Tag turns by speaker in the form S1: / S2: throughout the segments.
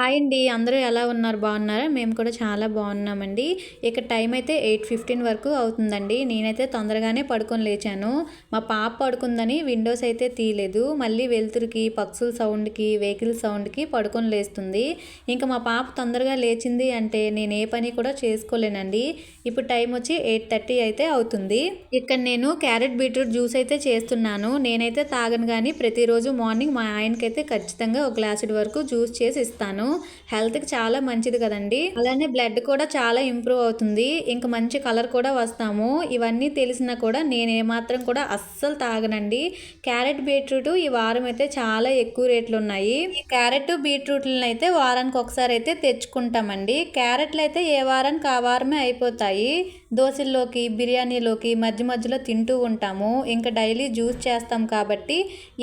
S1: Hi అండి అందరూ ఎలా ఉన్నారు? బాగున్నారా? మేము కూడా చాలా బాగున్నామండి. ఇక టైం అయితే ఎయిట్ ఫిఫ్టీన్ వరకు అవుతుందండి. నేనైతే తొందరగానే పడుకొని లేచాను. మా పాప పడుకుందని విండోస్ అయితే తీయలేదు. మళ్ళీ వెలుతురుకి పక్షుల సౌండ్కి వెహికల్ సౌండ్కి పడుకొని లేస్తుంది. ఇంకా మా పాప తొందరగా లేచింది అంటే నేను ఏ పని కూడా చేసుకోలేనండి. ఇప్పుడు టైం వచ్చి ఎయిట్ థర్టీ అయితే అవుతుంది. ఇక్కడ నేను క్యారెట్ బీట్రూట్ జ్యూస్ అయితే చేస్తున్నాను. నేనైతే తాగను కానీ ప్రతిరోజు మార్నింగ్ మా ఆయనకైతే ఖచ్చితంగా ఒక గ్లాసుడి వరకు జ్యూస్ చేసి ఇస్తాను. హెల్త్కి చాలా మంచిది కదండి. అలానే బ్లడ్ కూడా చాలా ఇంప్రూవ్ అవుతుంది. ఇంకా మంచి కలర్ కూడా వస్తాము. ఇవన్నీ తెలిసినా కూడా నేను ఏమాత్రం కూడా అస్సలు తాగనండి. క్యారెట్ బీట్రూట్ ఈ వారం అయితే చాలా ఎక్కువ రేట్లు ఉన్నాయి. క్యారెట్ బీట్రూట్లను అయితే వారానికి ఒకసారి అయితే తెచ్చుకుంటామండి. క్యారెట్లు అయితే ఏ వారానికి ఆ వారమే అయిపోతాయి. దోశల్లోకి బిర్యానీలోకి మధ్య మధ్యలో తింటూ ఉంటాము. ఇంకా డైలీ జ్యూస్ చేస్తాం కాబట్టి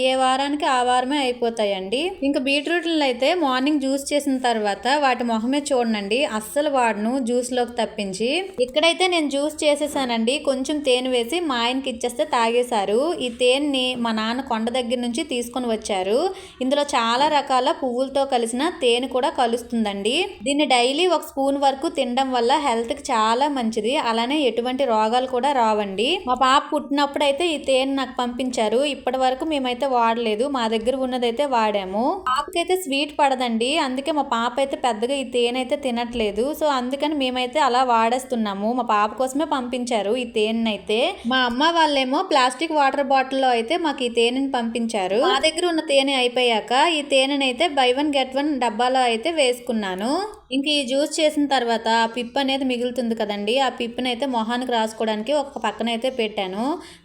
S1: ఏ వారానికి ఆ వారమే అయిపోతాయండి. ఇంకా బీట్రూట్లను అయితే మార్నింగ్ జ్యూస్ చేసిన తర్వాత వాటి మొహమే చూడండి. అస్సలు వాడను జ్యూస్లోకి తప్పించి. ఇక్కడైతే నేను జ్యూస్ చేసేసానండి. కొంచెం తేనె వేసి మా ఆయనకి ఇచ్చేస్తే తాగేశారు. ఈ తేనెని మా నాన్న కొండ దగ్గర నుంచి తీసుకొని వచ్చారు. ఇందులో చాలా రకాల పువ్వులతో కలిసిన తేనె కూడా కలుస్తుందండి. దీన్ని డైలీ ఒక స్పూన్ వరకు తినడం వల్ల హెల్త్కి చాలా మంచిది. అలానే ఎటువంటి రోగాలు కూడా రావండి. మా పాప పుట్టినప్పుడు అయితే ఈ తేనె నాకు పంపించారు. ఇప్పటి వరకు మేమైతే వాడలేదు. మా దగ్గర ఉన్నదైతే వాడాము. పాపకైతే స్వీట్ పడదండి. అందుకే అందుకే మా పాప అయితే పెద్దగా ఈ తేనె అయితే తినట్లేదు. సో అందుకని మేమైతే అలా వాడేస్తున్నాము. మా పాప కోసమే పంపించారు ఈ తేనె అయితే మా అమ్మ వాళ్ళేమో ప్లాస్టిక్ వాటర్ బాటిల్లో అయితే మాకు ఈ తేనెని పంపించారు. మా దగ్గర ఉన్న తేనె అయిపోయాక ఈ తేనెని అయితే బై వన్ గెట్ వన్ డబ్బాలో అయితే వేసుకున్నాను. ఇంక ఈ జ్యూస్ చేసిన తర్వాత ఆ పిప్ అనేది మిగులుతుంది కదండి. ఆ పిప్ని అయితే మొహానికి రాసుకోవడానికి ఒక పక్కన అయితే పెట్టాను.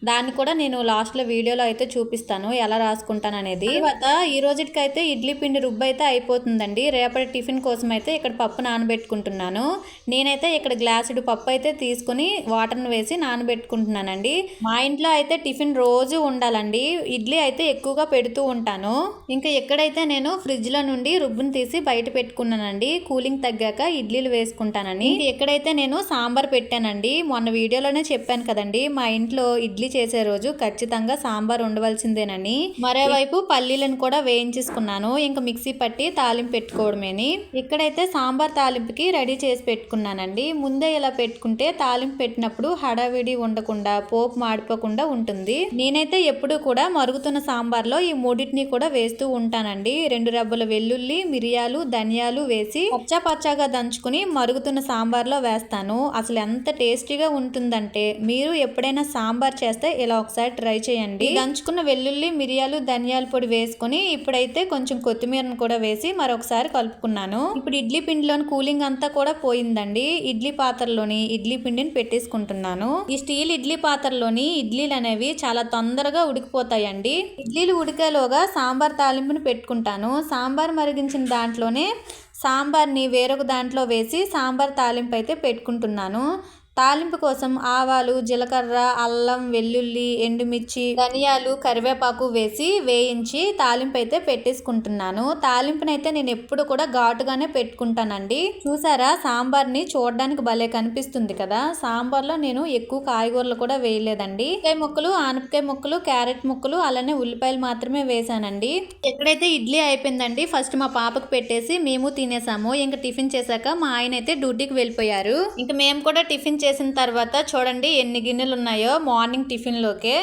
S1: దాన్ని కూడా నేను లాస్ట్లో వీడియోలో అయితే చూపిస్తాను ఎలా రాసుకుంటాను అనేది తర్వాత ఈ రోజుకైతే ఇడ్లీ పిండి రుబ్బు అయితే అయిపోతుందండి. రేపటి టిఫిన్ కోసం అయితే ఇక్కడ పప్పు నానబెట్టుకుంటున్నాను. నేనైతే ఇక్కడ గ్లాసుడు పప్పు అయితే తీసుకుని వాటర్ని వేసి నానబెట్టుకుంటున్నానండి. మా ఇంట్లో అయితే టిఫిన్ రోజు ఉండాలండి. ఇడ్లీ అయితే ఎక్కువగా పెడుతూ ఉంటాను. ఇంకా ఎక్కడైతే నేను ఫ్రిడ్జ్లో నుండి రుబ్బుని తీసి బయట పెట్టుకున్నానండి కూలింగ్ తగ్గాక ఇడ్లీలు వేసుకుంటానని. ఎక్కడైతే నేను సాంబార్ పెట్టానండి మొన్న వీడియోలోనే చెప్పాను కదండి మా ఇంట్లో ఇడ్లీ చేసే రోజు ఖచ్చితంగా సాంబార్ ఉండవలసిందేనని మరోవైపు పల్లీలను కూడా వేయించేసుకున్నాను. ఇంకా మిక్సీ పట్టి తాలింపు పెట్టుకోవడమేని. ఇక్కడైతే సాంబార్ తాలింపుకి రెడీ చేసి పెట్టుకున్నానండి. ముందే ఇలా పెట్టుకుంటే తాలింపు పెట్టినప్పుడు హడావిడి ఉండకుండా పోపు మాడిపోకుండా ఉంటుంది. నేనైతే ఎప్పుడు కూడా మరుగుతున్న సాంబార్లో ఈ మూడింటిని కూడా వేస్తూ ఉంటానండి. రెండు రబ్బల వెల్లుల్లి మిరియాలు ధనియాలు వేసి పచ్చా పచ్చాగా దంచుకుని మరుగుతున్న సాంబార్లో వేస్తాను. అసలు ఎంత టేస్టీగా ఉంటుందంటే మీరు ఎప్పుడైనా సాంబార్ చేస్తే ఇలా ఒకసారి ట్రై చేయండి. దంచుకున్న వెల్లుల్లి మిరియాలు ధనియాల పొడి వేసుకొని ఇప్పుడైతే కొంచెం కొత్తిమీరను కూడా వేసి మరొకసారి కలుపుకున్నాను. ఇప్పుడు ఇడ్లీ పిండిలోని కూలింగ్ అంతా కూడా పోయిందండి. ఇడ్లీ పాత్రలోని ఇడ్లీ పిండిని పెట్టేసుకుంటున్నాను. ఈ స్టీల్ ఇడ్లీ పాత్రలోని ఇడ్లీలు అనేవి చాలా తొందరగా ఉడికిపోతాయండి. ఇడ్లీలు ఉడికేలోగా సాంబార్ తాలింపుని పెట్టుకుంటాను. సాంబార్ మరిగించిన దాంట్లోనే సాంబార్ని వేరొక దాంట్లో వేసి సాంబార్ తాలింపు అయితే పెట్టుకుంటున్నాను. తాలింపు కోసం ఆవాలు జీలకర్ర అల్లం వెల్లుల్లి ఎండుమిర్చి ధనియాలు కరివేపాకు వేసి వేయించి తాలింపు అయితే పెట్టేసుకుంటున్నాను. తాలింపునైతే నేను ఎప్పుడు కూడా ఘాటుగానే పెట్టుకుంటానండి. చూసారా? సాంబార్ని చూడడానికి భలే కనిపిస్తుంది కదా? సాంబార్లో నేను ఎక్కువ కాయగూరలు కూడా వేయలేదండి. కాయ ముక్కలు ఆనపకాయ ముక్కలు క్యారెట్ ముక్కలు అలానే ఉల్లిపాయలు మాత్రమే వేసానండి ఎక్కడైతే ఇడ్లీ అయిపోయిందండి ఫస్ట్ మా పాపకు పెట్టేసి మేము తినేసాము. ఇంకా టిఫిన్ చేశాక మా ఆయన అయితే డ్యూటీకి వెళ్ళిపోయారు. ఇంకా మేము కూడా టిఫిన్ చేసిన తర్వాత చూడండి ఎన్ని గిన్నెలు ఉన్నాయో మార్నింగ్ టిఫిన్లోకే.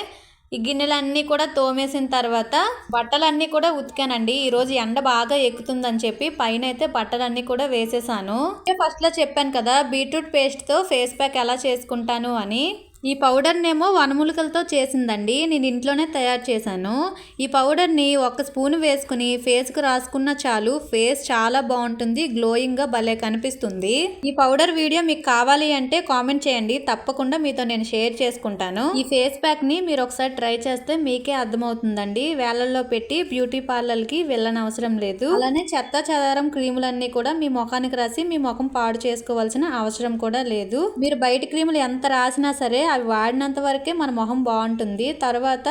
S1: ఈ గిన్నెలన్నీ కూడా తోమేసిన తర్వాత బట్టలన్నీ కూడా ఉతికానండి. ఈరోజు ఎండ బాగా ఎక్కుతుందని చెప్పి పైన అయితే బట్టలన్నీ కూడా వేసేసాను. ఫస్ట్లో చెప్పాను కదా బీట్రూట్ పేస్ట్తో ఫేస్ ప్యాక్ ఎలా చేసుకుంటాను అని. ఈ పౌడర్నేమో వనములకలతో చేసిందండి. నేను ఇంట్లోనే తయారు చేశాను. ఈ పౌడర్ని ఒక స్పూన్ వేసుకుని ఫేస్కి రాసుకున్న చాలు. ఫేస్ చాలా బాగుంటుంది గ్లోయింగ్గా భలే కనిపిస్తుంది. ఈ పౌడర్ వీడియో మీకు కావాలి అంటే కామెంట్ చేయండి. తప్పకుండా మీతో నేను షేర్ చేసుకుంటాను. ఈ ఫేస్ ప్యాక్ని మీరు ఒకసారి ట్రై చేస్తే మీకే అర్థమవుతుందండి. వేలల్లో పెట్టి బ్యూటీ పార్లర్కి వెళ్ళనవసరం లేదు. అలానే చెత్త చెదారం క్రీములన్నీ కూడా మీ ముఖానికి రాసి మీ ముఖం పాడు చేసుకోవాల్సిన అవసరం కూడా లేదు. మీరు బయట క్రీములు ఎంత రాసినా సరే అవి వాడినంత వరకే మన మొహం బాగుంటుంది. తర్వాత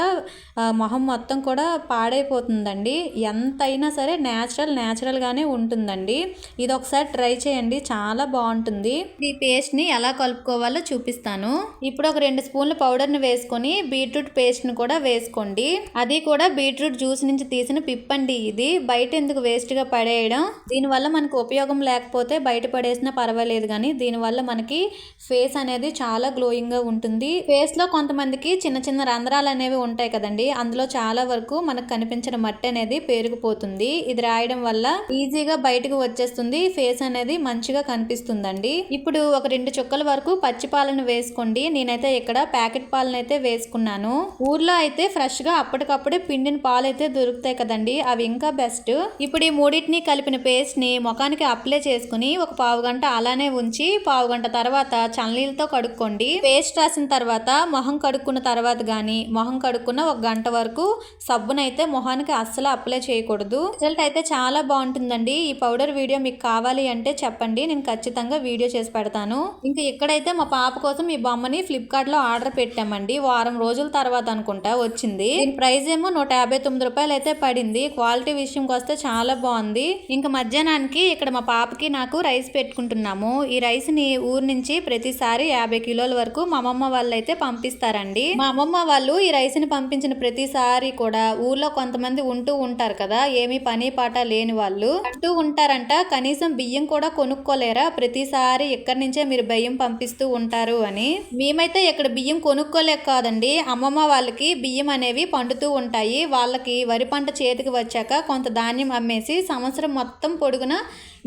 S1: మొహం మొత్తం కూడా పాడైపోతుందండి. ఎంత అయినా సరే న్యాచురల్ న్యాచురల్గానే ఉంటుందండి. ఇది ఒకసారి ట్రై చేయండి. చాలా బాగుంటుంది. ఈ పేస్ట్ని ఎలా కలుపుకోవాలో చూపిస్తాను. ఇప్పుడు ఒక రెండు స్పూన్ల పౌడర్ని వేసుకొని బీట్రూట్ పేస్ట్ని కూడా వేసుకోండి. అది కూడా బీట్రూట్ జ్యూస్ నుంచి తీసిన పిప్పండి ఇది. బయట ఎందుకు వేస్ట్గా పడేయడం? దీనివల్ల మనకు ఉపయోగం లేకపోతే బయట పడేసినా పర్వాలేదు కానీ దీనివల్ల మనకి ఫేస్ అనేది చాలా గ్లోయింగ్గా ఉంటుంది. ఫేస్లో కొంతమందికి చిన్న చిన్న రంధ్రాలు అనేవి ఉంటాయి కదండి. అందులో చాలా వరకు మనకు కనిపించిన మట్టి అనేది పేరుకుపోతుంది. ఇది రాయడం వల్ల ఈజీగా బయటకు వచ్చేస్తుంది. ఫేస్ అనేది మంచిగా కనిపిస్తుందండి. ఇప్పుడు ఒక రెండు చుక్కల వరకు పచ్చి పాలను వేసుకోండి. నేనైతే ఇక్కడ ప్యాకెట్ పాలను అయితే వేసుకున్నాను. ఊర్లో అయితే ఫ్రెష్గా అప్పటికప్పుడే పిండిన పాలు అయితే దొరుకుతాయి కదండి. అవి ఇంకా బెస్ట్ ఇప్పుడు ఈ మూడింటిని కలిపిన పేస్ట్ని ముఖానికి అప్లై చేసుకుని ఒక పావు గంట అలానే ఉంచి పావు గంట తర్వాత చల్లనీళ్ళతో కడుక్కోండి. పేస్ట్ రాసిన తర్వాత మొహం కడుక్కున్న తర్వాత కానీ మొహం కడుక్కున్న ఒక గంట వరకు సబ్బునైతే మొహానికి అస్సలు అప్లై చేయకూడదు. రిజల్ట్ అయితే చాలా బాగుంటుందండి. ఈ పౌడర్ వీడియో మీకు కావాలి అంటే చెప్పండి. నేను ఖచ్చితంగా వీడియో చేసి పెడతాను. ఇంకా ఇక్కడైతే మా పాప కోసం ఈ బొమ్మని ఫ్లిప్కార్ట్లో ఆర్డర్ పెట్టామండి. వారం రోజుల తర్వాత అనుకుంటా వచ్చింది. దీని ప్రైస్ ఏమో నూట యాభై తొమ్మిది రూపాయలు అయితే పడింది. క్వాలిటీ విషయంకి వస్తే చాలా బాగుంది. ఇంకా మధ్యాహ్నానికి ఇక్కడ మా పాపకి నాకు రైస్ పెట్టుకుంటున్నాము. ఈ రైస్ని ఊరు నుంచి ప్రతిసారి యాభై కిలోల వరకు మా అమ్మమ్మ వాళ్ళు అయితే పంపిస్తారండి. మా అమ్మమ్మ వాళ్ళు ఈ రైస్ని పంపించిన ప్రతిసారి కూడా ఊర్లో కొంతమంది ఉంటూ ఉంటారు కదా ఏమీ పని పాట లేని వాళ్ళు. అంటూ ఉంటారంట కనీసం బియ్యం కూడా కొనుక్కోలేరా? ప్రతిసారి ఇక్కడి నుంచే మీరు బియ్యం పంపిస్తూ ఉంటారు అని. మేమైతే ఇక్కడ బియ్యం కొనుక్కోలేక కాదండి అమ్మమ్మ వాళ్ళకి బియ్యం అనేవి పండుతూ ఉంటాయి. వాళ్ళకి వరి పంట చేతికి వచ్చాక కొంత ధాన్యం అమ్మేసి సంవత్సరం మొత్తం పొడుగున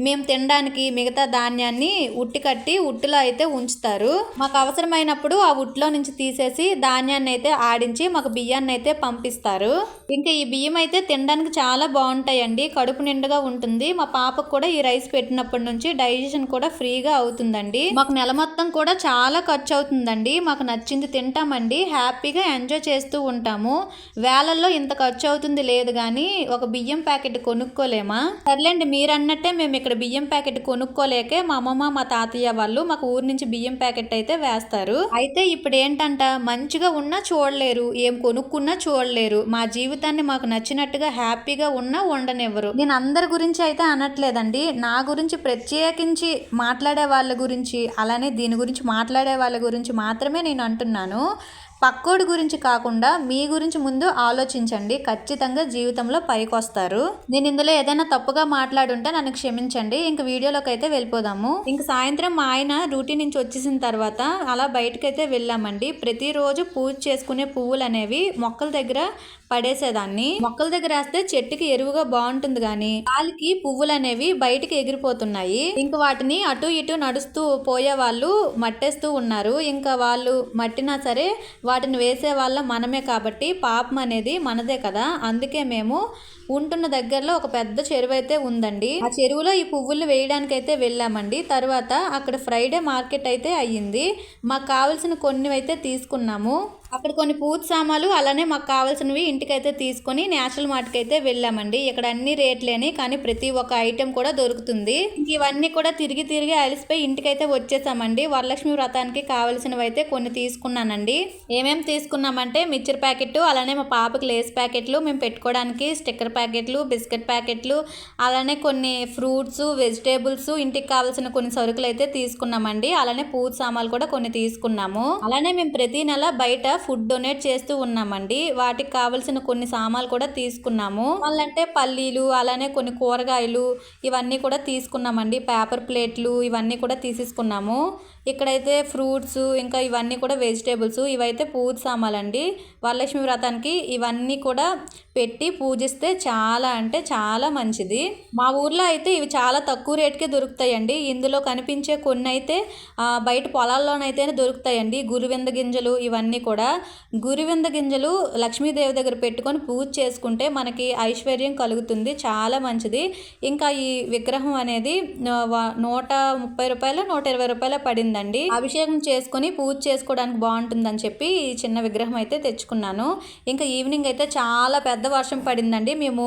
S1: మేము తినడానికి మిగతా ధాన్యాన్ని ఉట్టి కట్టి ఉట్టులో అయితే ఉంచుతారు. మాకు అవసరమైనప్పుడు ఆ ఉట్లో నుంచి తీసేసి ధాన్యాన్ని అయితే ఆడించి మాకు బియ్యాన్ని అయితే పంపిస్తారు. ఇంకా ఈ బియ్యం అయితే తినడానికి చాలా బాగుంటాయండి. కడుపు నిండుగా ఉంటుంది. మా పాపకు కూడా ఈ రైస్ పెట్టినప్పటి నుంచి డైజెషన్ కూడా ఫ్రీగా అవుతుందండి. మాకు నెల మొత్తం కూడా చాలా ఖర్చు అవుతుందండి మాకు నచ్చింది తింటామండి. హ్యాపీగా ఎంజాయ్ చేస్తూ ఉంటాము. వేలల్లో ఇంత ఖర్చు అవుతుంది లేదు కానీ ఒక బియ్యం ప్యాకెట్ కొనుక్కోలేమా? సర్లేండి మీరు అన్నట్టే మేము ఇక్కడ బియ్యం ప్యాకెట్ కొనుక్కోలేకే మా అమ్మమ్మ మా తాతయ్య వాళ్ళు మాకు ఊరు నుంచి బియ్యం ప్యాకెట్ అయితే వేస్తారు. అయితే ఇప్పుడు ఏంటంట మంచిగా ఉన్నా చూడలేరు ఏం కొనుక్కున్నా చూడలేరు. మా జీవితాన్ని మాకు నచ్చినట్టుగా హ్యాపీగా ఉన్నా ఉండనివ్వరు. నేను అందరి గురించి అయితే అనట్లేదండి. నా గురించి ప్రత్యేకించి మాట్లాడే వాళ్ళ గురించి అలానే దీని గురించి మాట్లాడే వాళ్ళ గురించి మాత్రమే నేను అంటున్నాను. పక్కోడి గురించి కాకుండా మీ గురించి ముందు ఆలోచించండి. ఖచ్చితంగా జీవితంలో పైకొస్తారు. నేను ఇందులో ఏదైనా తప్పుగా మాట్లాడుంటే నన్ను క్షమించండి. ఇంక వీడియోలోకి అయితే వెళ్ళిపోదాము. ఇంక సాయంత్రం మా ఆయన డ్యూటీ నుంచి వచ్చేసిన తర్వాత అలా బయటకైతే వెళ్ళామండి. ప్రతిరోజు పూజ చేసుకునే పువ్వులు అనేవి మొక్కల దగ్గర పడేసేదాన్ని. మొక్కల దగ్గర వేస్తే చెట్టుకి ఎరువుగా బాగుంటుంది కానీ గాలికి పువ్వులు అనేవి బయటికి ఎగిరిపోతున్నాయి. ఇంకా వాటిని అటు ఇటు నడుస్తూ పోయే వాళ్ళు మట్టేస్తూ ఉన్నారు. ఇంకా వాళ్ళు మట్టినా సరే వాటిని వేసే వాళ్ళ మనమే కాబట్టి పాపం అనేది మనదే కదా. అందుకే మేము ఉంటున్న దగ్గరలో ఒక పెద్ద చెరువు అయితే ఉందండి. ఆ చెరువులో ఈ పువ్వులు వేయడానికి అయితే వెళ్ళామండి. తర్వాత అక్కడ ఫ్రైడే మార్కెట్ అయితే అయ్యింది. మాకు కావాల్సిన కొన్ని అయితే తీసుకున్నాము. అక్కడ కొన్ని పూజ సామాన్లు అలానే మాకు కావాల్సినవి ఇంటికైతే తీసుకొని నేచురల్ మార్ట్కి అయితే వెళ్ళామండి. ఇక్కడ అన్ని రేట్లేని కానీ ప్రతి ఒక్క ఐటెం కూడా దొరుకుతుంది. ఇవన్నీ కూడా తిరిగి తిరిగి అలసిపోయి ఇంటికైతే వచ్చేసామండి. వరలక్ష్మి వ్రతానికి కావాల్సినవి అయితే కొన్ని తీసుకున్నానండి. ఏమేమి తీసుకున్నామంటే మిక్చర్ ప్యాకెట్ అలానే మా పాపకి లేస్ ప్యాకెట్లు మేము పెట్టుకోవడానికి స్టిక్కర్ ప్యాకెట్లు బిస్కెట్ ప్యాకెట్లు అలానే కొన్ని ఫ్రూట్స్ వెజిటేబుల్స్ ఇంటికి కావాల్సిన కొన్ని సరుకులు అయితే తీసుకున్నామండి. అలానే పూజ సామాన్లు కూడా కొన్ని తీసుకున్నాము. అలానే మేము ప్రతి నెల బయట ఫుడ్ డొనేట్ చేస్తూ ఉన్నామండి. వాటికి కావాల్సిన కొన్ని సామాన్లు కూడా తీసుకున్నాము. వాళ్ళంటే పల్లీలు అలానే కొన్ని కూరగాయలు ఇవన్నీ కూడా తీసుకున్నామండి. పేపర్ ప్లేట్లు ఇవన్నీ కూడా తీసేసుకున్నాము. ఇక్కడైతే ఫ్రూట్స్ ఇంకా ఇవన్నీ కూడా వెజిటేబుల్స్ ఇవైతే పూజ సామాన్లండి వరలక్ష్మి వ్రతానికి ఇవన్నీ కూడా పెట్టి పూజిస్తే చాలా అంటే చాలా మంచిది. మా ఊర్లో అయితే ఇవి చాలా తక్కువ రేట్కే దొరుకుతాయండి. ఇందులో కనిపించే కొన్ని అయితే బయట పొలాల్లోనైతేనే దొరుకుతాయండి. గురువింద గింజలు ఇవన్నీ కూడా. గురివింద గింజలు లక్ష్మీదేవి దగ్గర పెట్టుకొని పూజ చేసుకుంటే మనకి ఐశ్వర్యం కలుగుతుంది. చాలా మంచిది. ఇంకా ఈ విగ్రహం అనేది నూట ముప్పై రూపాయలు నూట ఇరవై రూపాయలు పడిందండి. అభిషేకం చేసుకొని పూజ చేసుకోవడానికి బాగుంటుందని చెప్పి ఈ చిన్న విగ్రహం అయితే తెచ్చుకున్నాను. ఇంకా ఈవినింగ్ అయితే చాలా పెద్ద పెద్ద వర్షం పడిందండి. మేము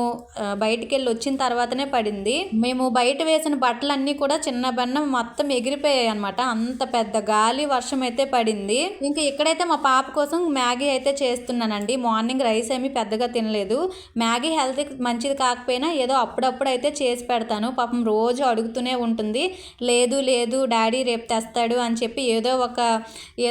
S1: బయటికి వెళ్ళి వచ్చిన తర్వాతనే పడింది. మేము బయట వేసిన బట్టలన్నీ కూడా చిన్న బన్న మొత్తం ఎగిరిపోయాయి అనమాట అంత పెద్ద గాలి వర్షం అయితే పడింది. ఇంకా ఇక్కడైతే మా పాప కోసం మ్యాగీ అయితే చేస్తున్నానండి. మార్నింగ్ రైస్ ఏమీ పెద్దగా తినలేదు. మ్యాగీ హెల్త్ మంచిది కాకపోయినా ఏదో అప్పుడప్పుడు అయితే చేసి పెడతాను. పాపం రోజు అడుగుతూనే ఉంటుంది. లేదు లేదు డాడీ రేపు తెస్తాడు అని చెప్పి ఏదో ఒక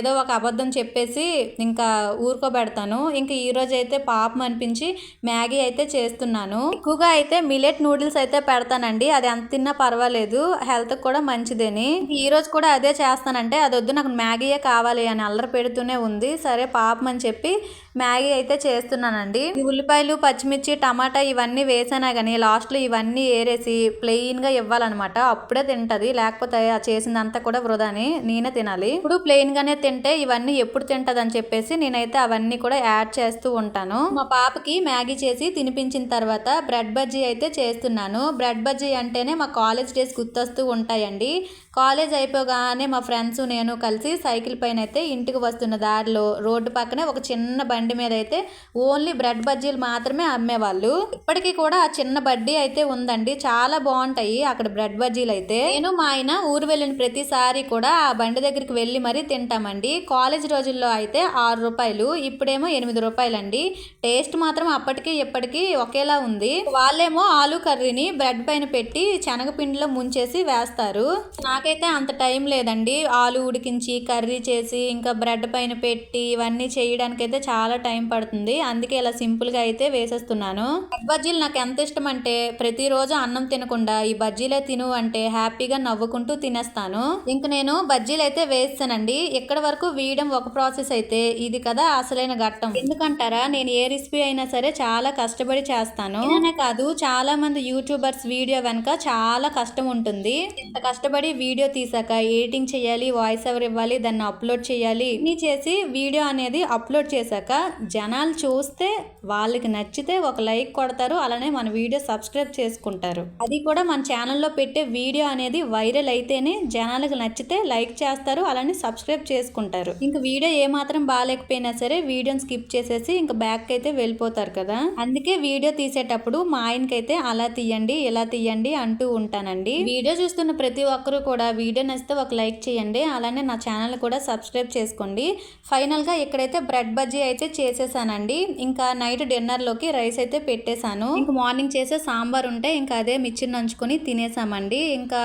S1: ఏదో ఒక అబద్ధం చెప్పేసి ఇంకా ఊరుకోబెడతాను. ఇంకా ఈరోజు అయితే పాపం అనిపించి మ్యాగీ అయితే చేస్తున్నాను. ఎక్కువగా అయితే మిలెట్ నూడిల్స్ అయితే పెడతానండి. అది ఎంత తిన్నా పర్వాలేదు. హెల్త్ కూడా మంచిదని. ఈ రోజు కూడా అదే చేస్తానంటే అది వద్దు నాకు మ్యాగీయే కావాలి అని అల్లరి పెడుతూనే ఉంది. సరే పాపం అని చెప్పి మ్యాగీ అయితే చేస్తున్నానండి. ఉల్లిపాయలు పచ్చిమిర్చి టమాటా ఇవన్నీ వేసానా కానీ లాస్ట్లో ఇవన్నీ ఏరేసి ప్లెయిన్గా ఇవ్వాలన్నమాట. అప్పుడే తింటది. లేకపోతే ఆ చేసిందంతా కూడా వృధాని. నేనే తినాలి. ఇప్పుడు ప్లెయిన్గానే తింటే ఇవన్నీ ఎప్పుడు తింటుంది అని చెప్పేసి నేనైతే అవన్నీ కూడా యాడ్ చేస్తూ ఉంటాను. మా పాపకి మ్యాగీ చేసి తినిపించిన తర్వాత బ్రెడ్ బజ్జీ అయితే చేస్తున్నాను. బ్రెడ్ బజ్జీ అంటేనే మా కాలేజ్ డేస్ గుర్తొస్తూ ఉంటాయండి. కాలేజ్ అయిపోగానే మా ఫ్రెండ్స్ నేను కలిసి సైకిల్ పైన అయితే ఇంటికి వస్తున్న దారిలో రోడ్డు పక్కనే ఒక చిన్న బండి బండి మీద అయితే ఓన్లీ బ్రెడ్ బజ్జీలు మాత్రమే అమ్మేవాళ్ళు. ఇప్పటికీ కూడా ఆ చిన్న బడ్డీ అయితే ఉందండి. చాలా బాగుంటాయి అక్కడ బ్రెడ్ బజ్జీలు అయితే. నేను మా ఆయన ఊరు వెళ్ళిన ప్రతిసారి కూడా ఆ బండి దగ్గరికి వెళ్ళి మరీ తింటామండి. కాలేజ్ రోజుల్లో అయితే ఆరు రూపాయలు ఇప్పుడేమో ఎనిమిది రూపాయలండి. టేస్ట్ మాత్రం అప్పటికి ఇప్పటికీ ఒకేలా ఉంది. వాళ్ళేమో ఆలు కర్రీని బ్రెడ్ పైన పెట్టి శనగపిండిలో ముంచేసి వేస్తారు. నాకైతే అంత టైం లేదండి. ఆలు ఉడికించి కర్రీ చేసి ఇంకా బ్రెడ్ పైన పెట్టి ఇవన్నీ చేయడానికైతే చాలా టైం పడుతుంది. అందుకే ఇలా సింపుల్గా అయితే వేసేస్తున్నాను. బజ్జీలు నాకు ఎంత ఇష్టం అంటే ప్రతిరోజు అన్నం తినకుండా ఈ బజ్జీలే తిను అంటే హ్యాపీగా నవ్వుకుంటూ తినేస్తాను. ఇంక నేను బజ్జీలు అయితే వేస్తానండి. ఇక్కడ వరకు వేయడం ఒక ప్రాసెస్ అయితే ఇది కదా అసలైన ఘట్టం. ఎందుకంటారా? నేను ఏ రెసిపీ అయినా సరే చాలా కష్టపడి చేస్తాను. అనే కాదు చాలా మంది యూట్యూబర్స్ వీడియో వెనక చాలా కష్టం ఉంటుంది. ఇంత కష్టపడి వీడియో తీసాక ఎడిటింగ్ చేయాలి వాయిస్ ఓవర్ ఇవ్వాలి దాన్ని అప్లోడ్ చేయాలి ఇన్ని చేసి వీడియో అనేది అప్లోడ్ చేశాక జనాలు చూస్తే వాళ్ళకి నచ్చితే ఒక లైక్ కొడతారు అలానే మన వీడియో సబ్స్క్రైబ్ చేసుకుంటారు. అది కూడా మన ఛానల్లో పెట్టే వీడియో అనేది వైరల్ అయితేనే జనాలకు నచ్చితే లైక్ చేస్తారు అలానే సబ్స్క్రైబ్ చేసుకుంటారు. ఇంకా వీడియో ఏమాత్రం బాగాలేకపోయినా సరే వీడియోని స్కిప్ చేసేసి ఇంకా బ్యాక్ అయితే వెళ్ళిపోతారు కదా. అందుకే వీడియో తీసేటప్పుడు మా ఆయనకైతే అలా తీయండి ఇలా తీయండి అంటూ ఉంటానండి. వీడియో చూస్తున్న ప్రతి ఒక్కరూ కూడా వీడియో నచ్చితే ఒక లైక్ చేయండి అలానే నా ఛానల్ కూడా సబ్స్క్రైబ్ చేసుకోండి. ఫైనల్గా ఇక్కడైతే బ్రెడ్ బజ్జీ అయితే చేసేసానండి. ఇంకా నైట్ డిన్నర్లోకి రైస్ అయితే పెట్టేశాను. ఇంకా మార్నింగ్ చేసే సాంబార్ ఉంటే ఇంకా అదే మిర్చి నంచుకొని తినేసామండి. ఇంకా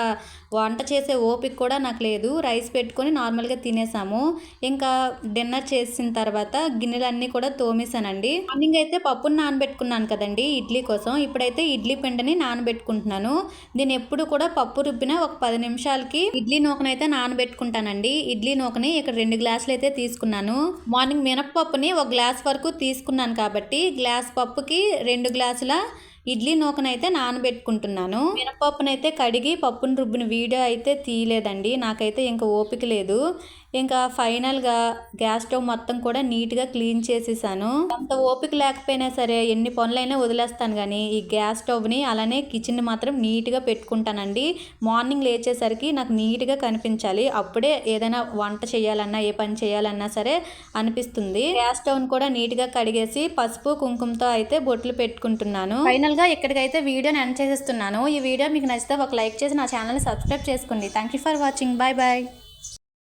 S1: వంట చేసే ఓపిక కూడా నాకు లేదు. రైస్ పెట్టుకొని నార్మల్గా తినేసాము. ఇంకా డిన్నర్ చేసిన తర్వాత గిన్నెలన్నీ కూడా తోమేశానండి. మార్నింగ్ అయితే పప్పును నానబెట్టుకున్నాను కదండి ఇడ్లీ కోసం. ఇప్పుడైతే ఇడ్లీ పిండిని నానబెట్టుకుంటున్నాను. దీని ఎప్పుడు కూడా పప్పు రుబ్బిన ఒక పది నిమిషాలకి ఇడ్లీ నూకనైతే నానబెట్టుకుంటానండి. ఇడ్లీ నూకని ఇక్కడ రెండు గ్లాసులు అయితే తీసుకున్నాను. మార్నింగ్ మినపప్పుని ఒక గ్లాస్ వరకు తీసుకున్నాను కాబట్టి గ్లాస్ పప్పుకి రెండు గ్లాసుల ఇడ్లీ నూకనైతే నానబెట్టుకుంటున్నాను. మినపప్పునైతే కడిగి పప్పును రుబ్బిన వీడియో అయితే తీయలేదండి. నాకైతే ఇంకా ఓపిక లేదు. ఇంకా ఫైనల్గా గ్యాస్ స్టవ్ మొత్తం కూడా నీట్గా క్లీన్ చేసేసాను. అంత ఓపిక లేకపోయినా సరే ఎన్ని పనులైనా వదిలేస్తాను కానీ ఈ గ్యాస్ స్టవ్ని అలానే కిచెన్ మాత్రం నీట్గా పెట్టుకుంటానండి. మార్నింగ్ లేచేసరికి నాకు నీట్గా కనిపించాలి. అప్పుడే ఏదైనా వంట చేయాలన్నా ఏ పని చేయాలన్నా సరే అనిపిస్తుంది. గ్యాస్ స్టవ్ని కూడా నీట్గా కడిగేసి పసుపు కుంకుమతో అయితే బొట్లు పెట్టుకుంటున్నాను. ఫైనల్గా ఇక్కడికైతే వీడియోని ఎండ్ చేసేస్తున్నాను. ఈ వీడియో మీకు నచ్చితే ఒక లైక్ చేసి నా ఛానల్ని సబ్స్క్రైబ్ చేసుకోండి. Thank you for watching. Bye bye.